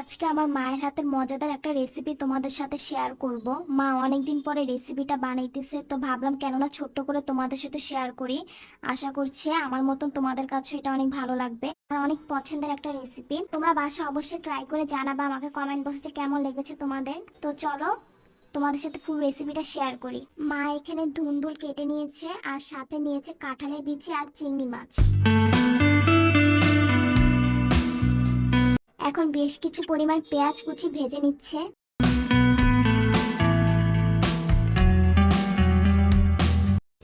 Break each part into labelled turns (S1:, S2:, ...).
S1: আজকে আমার মায়ের হাতের মজাদার একটা রেসিপি তোমাদের সাথে শেয়ার করব। মা অনেকদিন পরে রেসিপিটা বানাইতেছে, তো ভাবলাম কেননা ছোট্ট করে তোমাদের সাথে শেয়ার করি। আশা করছি আমার মতন তোমাদের কাছে এটা অনেক ভালো লাগবে। আর অনেক পছন্দের একটা রেসিপি তোমরা বাসা অবশ্যই ট্রাই করে জানাবা আমাকে কমেন্ট বক্সে কেমন লেগেছে তোমাদের। তো চলো তোমাদের সাথে ফুল রেসিপিটা শেয়ার করি। মা এখানে ধুন্দুল কেটে নিয়েছে আর সাথে নিয়েছে কাঁঠালের বিচি আর চিংড়ি মাছ। এখন বেশ কিছু পরিমাণ পেঁয়াজ কুচি ভেজে নিচ্ছে।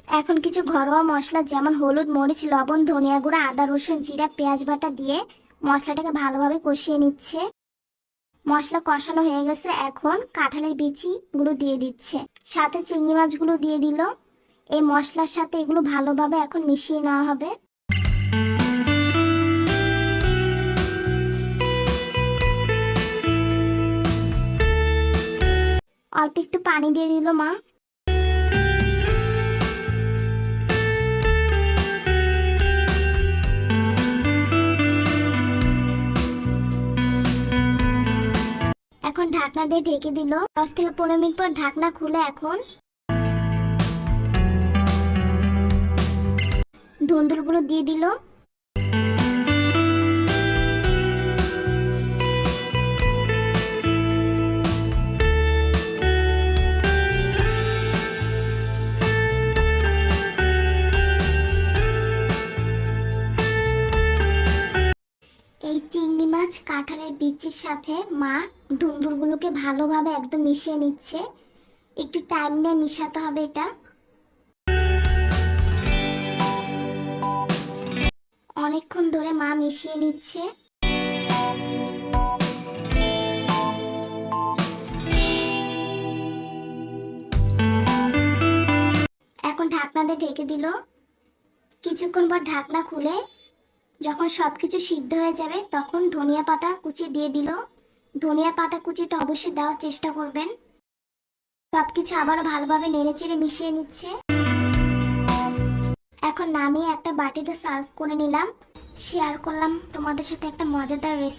S1: এখন কিছু ঘরোয়া মশলা যেমন হলুদ, মরিচ, লবণ, ধনিয়া গুঁড়া, আদা, রসুন, জিরা, পেঁয়াজ বাটা দিয়ে মশলাটাকে ভালোভাবে কষিয়ে নিচ্ছে। মশলা কষানো হয়ে গেছে, এখন কাঁঠালের বিচি গুলো দিয়ে দিচ্ছে। সাথে চিংড়ি মাছগুলো দিয়ে দিল। এই মশলার সাথে এগুলো ভালোভাবে এখন মিশিয়ে নেওয়া হবে। অল্প একটু পানি দিয়ে দিল মা। এখন ঢাকনা দিয়ে ঢেকে দিল। দশ থেকে পনেরো মিনিট পর ঢাকনা খুলে এখন। ধুন্দুলগুলো দিয়ে দিল। এই চিংড়ি মাছ কাঁঠালের বিচির সাথে মা ধুন্দুলগুলোকে ভালোভাবে একদম মিশিয়ে নিচ্ছে। একটু টাইম নিয়ে মিশাতে হবে এটা। অনেকক্ষণ ধরে মা মিশিয়ে নিচ্ছে। এখন ঢাকনাতে ঢেকে দিল। কিছুক্ষণ পর ঢাকনা খুলে যখন সবকিছু সিদ্ধ হয়ে যাবে, তখন ধনিয়া পাতা কুচি দিয়ে দিল। ধনিয়া পাতা কুচিটা অবশ্যই দেওয়ার চেষ্টা করবেন। সবকিছু আবারও ভালোভাবে নেড়ে চেড়ে মিশিয়ে নিচ্ছে। এখন নামিয়ে একটা বাটিতে সার্ভ করে নিলাম। শেয়ার করলাম তোমাদের সাথে একটা মজাদার রেসিপি